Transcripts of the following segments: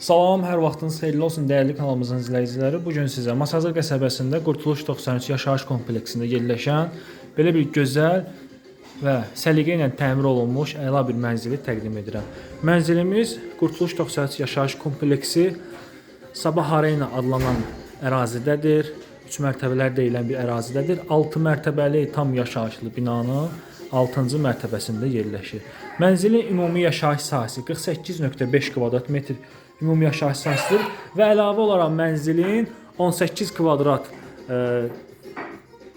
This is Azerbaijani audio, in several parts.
Salam, hər vaxtınız xeyirli olsun dəyərli kanalımızın izləyiciləri. Bu gün sizə Masazır qəsəbəsində Qurtuluş 93 yaşayış kompleksində yerləşən belə bir gözəl və səliqə ilə təmir olunmuş əla bir mənzili təqdim edirəm. Mənzilimiz Qurtuluş 93 yaşayış kompleksi Sabah Arena adlanan ərazidədir. 3 mərtəbələr deyilən bir ərazidədir. 6 mərtəbəli tam yaşayışlı binanın 6-cı mərtəbəsində yerləşir. Mənzilin ümumi yaşayış sahəsi 48.5 kvadrat metr ümumi yaşayış sahəsidir və əlavə olaraq mənzilin 18 kvadrat e,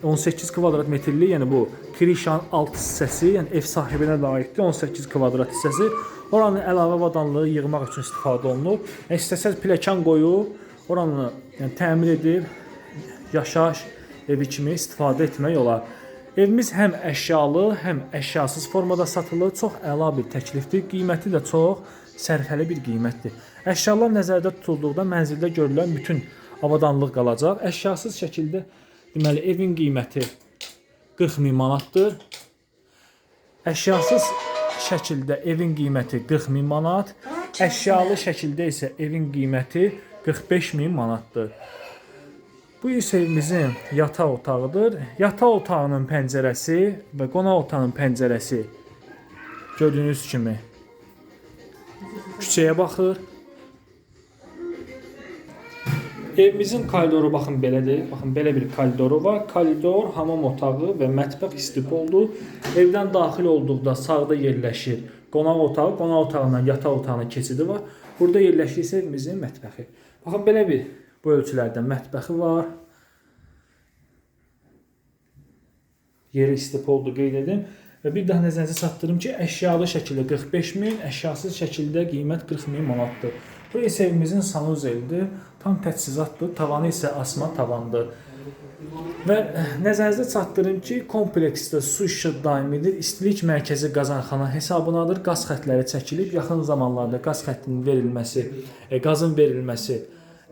18 kvadrat metrlik, yəni bu kirişanın alt hissəsi, yəni ev sahibinə də aiddir 18 kvadrat hissəsi. Oranın əlavə avadanlığı yığmaq üçün istifadə olunub. Yəni istəsəz pilləkən qoyub oranı yəni təmir edib yaşayış evi kimi istifadə etmək olar. Evimiz həm əşyalı, həm əşyasız formada satılır. Çox əla bir təklifdir. Qiyməti də çox sərfəli bir qiymətdir. Əşyalar nəzərdə tutulduqda mənzildə görülən bütün avadanlıq qalacaq. Əşyasız şəkildə deməli evin qiyməti 40 min manatdır. Əşyasız şəkildə evin qiyməti 40 min manat, əşyalı şəkildə isə evin qiyməti 45 min manatdır. Bu isə evimizin yataq otağıdır. Yataq otağının pəncərəsi və qonaq otağının pəncərəsi gördüyünüz kimi küçəyə baxır. Evimizin koridoru baxın belədir. Baxın belə bir koridoru var. Koridor, hamam otağı və mətbəx istipoldu. Evdən daxil olduqda sağda yerləşir qonaq otağı, qonaq otağından yataq otağına keçidi var. Burada yerləşir isə evimizin mətbəxi. Baxın belə bir bu ölçülərdə mətbəxi var. Yeri istipoldu qeyd edim. Və bir daha nəzərinizə çatdırım ki, əşyalı şəkildə 45 min, əşyasız şəkildə qiymət 40 min manatdır. Bu isə evimizin sanuzelidir. Tam təchizatdır. Tavanı isə asma tavandır. Və eh, nəzərinizə çatdırım ki, kompleksdə su işığı daimidir. İstilik mərkəzi qazanxana hesabınadır. Qaz xətləri çəkilib. Yaxın zamanlarda qaz xəttinin verilməsi, e, qazın verilməsi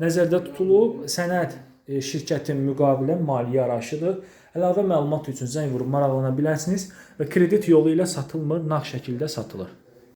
nəzərdə tutulub. Sənəd e, şirkətin müqavilən maliyyə araşıdır. Əlavə məlumat üçün zəng vurub maraqlana bilərsiniz və kredit yolu ilə satılmır, nağd şəkildə satılır.